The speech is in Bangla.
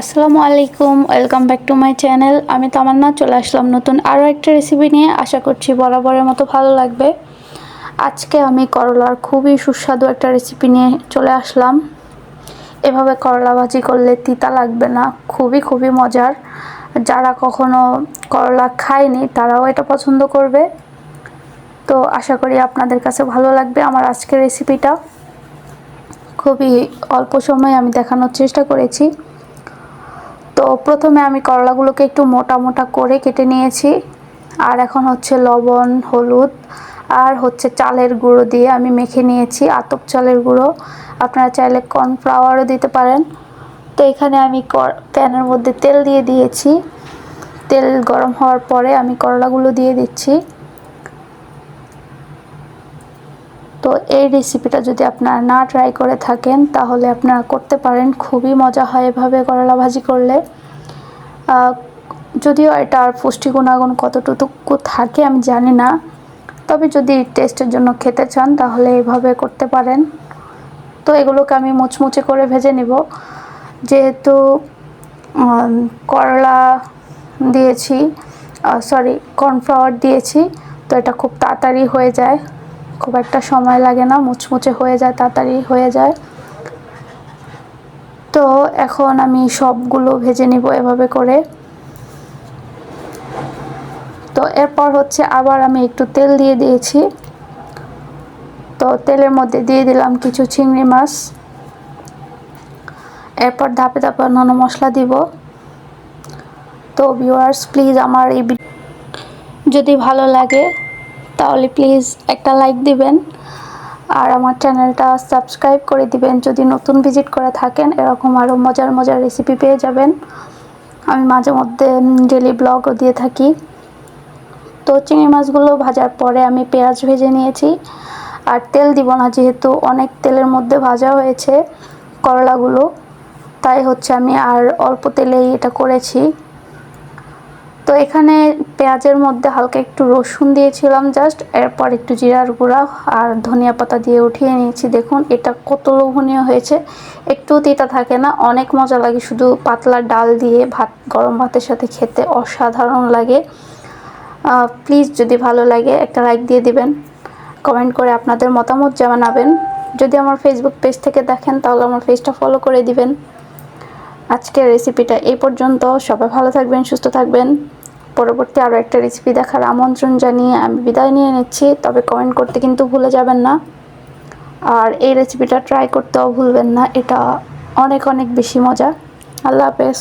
আসসালামু আলাইকুম, welcome back to my channel. আমি তামান্না, চলে আসলাম নতুন আরও একটা রেসিপি নিয়ে। আশা করছি বরাবরের মতো ভালো লাগবে। আজকে আমি করলার খুবই সুস্বাদু একটা রেসিপি নিয়ে চলে আসলাম। এভাবে করলা ভাজি করলে তিতা লাগবে না, খুবই খুবই মজার। যারা কখনো করলা খায়নি, তারাও এটা পছন্দ করবে। তো আশা করি আপনাদের কাছে ভালো লাগবে আমার আজকের রেসিপিটা খুবই অল্প সময়ে আমি দেখানোর চেষ্টা করেছি। তো প্রথমে আমি করলাগুলোকে একটু মোটা মোটা করে কেটে নিয়েছি। আর এখন হচ্ছে লবণ, হলুদ, আর হচ্ছে চালের গুঁড়ো দিয়ে আমি মেখে নিয়েছি আতপ চালের গুঁড়ো। আপনারা চাইলে কর্নফ্লাওয়ারও দিতে পারেন। তো এখানে আমি প্যানের মধ্যে তেল দিয়ে দিয়েছি। তেল গরম হওয়ার পরে আমি করলাগুলো দিয়ে দিচ্ছি। তো এই রেসিপিটা যদি আপনারা না ট্রাই করে থাকেন, তাহলে আপনারা করতে পারেন। খুবই মজা হয় এভাবে করলা ভাজি করলে। যদিও এটার পুষ্টি গুণাগুণ কতটুকু থাকে আমি জানি না। তবে যদি টেস্টের জন্য খেতে চান, তাহলে এভাবে করতে পারেন। তো এগুলোকে আমি মুচমুচে করে ভেজে নিব। যেহেতু করলা দিয়েছি সরি কর্নফ্লাওয়ার দিয়েছি, তো এটা খুব তাড়াতাড়ি হয়ে যায়। খুব একটা সময় লাগে না, মুচমুচে হয়ে যায়, তাড়াতাড়ি হয়ে যায়। তো এখন আমি সবগুলো ভেজে নিব এভাবে করে। তো এরপর হচ্ছে আবার আমি একটু তেল দিয়ে দিয়েছি। তো তেলের মধ্যে দিয়ে দিলাম কিছু চিংড়ি মাছ। এরপর ধাপে ধাপে অন্যান্য মশলা দিব। তো ভিউয়ার্স প্লিজ আমার এই যদি ভালো লাগে তাহলে প্লিজ একটা লাইক দিবেন আর আমার চ্যানেলটা সাবস্ক্রাইব করে দিবেন। যদি নতুন ভিজিট করে থাকেন, এরকম আরও মজার মজার রেসিপি পেয়ে যাবেন। আমি মাঝে মধ্যে ডেলি ব্লগও দিয়ে থাকি। তো চিংড়ি মাছগুলো ভাজার পরে আমি পেঁয়াজ ভেজে নিয়েছি। আর তেল দিব না, যেহেতু অনেক তেলের মধ্যে ভাজা হয়েছে করলাগুলো। তাই হচ্ছে আমি আর অল্প তেলেই এটা করেছি। তো এখানে পেঁয়াজের মধ্যে হালকা একটু রসুন দিয়েছিলাম জাস্ট, এরপর একটু জিরার গুঁড়া আর ধনিয়া পাতা দিয়ে উঠিয়ে নিয়েছি। দেখুন, এটা কত লোভনীয় হয়েছে। একটু তিতা থাকে না, অনেক মজা লাগে শুধু পাতলা ডাল দিয়ে ভাত, গরম ভাতের সাথে খেতে অসাধারণ লাগে। প্লিজ যদি ভালো লাগে একটা লাইক দিয়ে দিবেন, কমেন্ট করে আপনাদের মতামত জানাবেন। যদি আমার ফেসবুক পেজ থেকে দেখেন, তাহলে আমার পেজটা ফলো করে দিবেন। আজকের রেসিপিটা এই পর্যন্ত। সবাই ভালো থাকবেন, সুস্থ থাকবেন। পরবর্তী আরও একটা রেসিপি দেখার আমন্ত্রণ জানিয়ে আমি বিদায় নিয়ে নিচ্ছি। তবে কমেন্ট করতে কিন্তু ভুলে যাবেন না। আর এই রেসিপিটা ট্রাই করতেও ভুলবেন না। এটা অনেক অনেক বেশি মজা। আল্লাহ হাফেজ।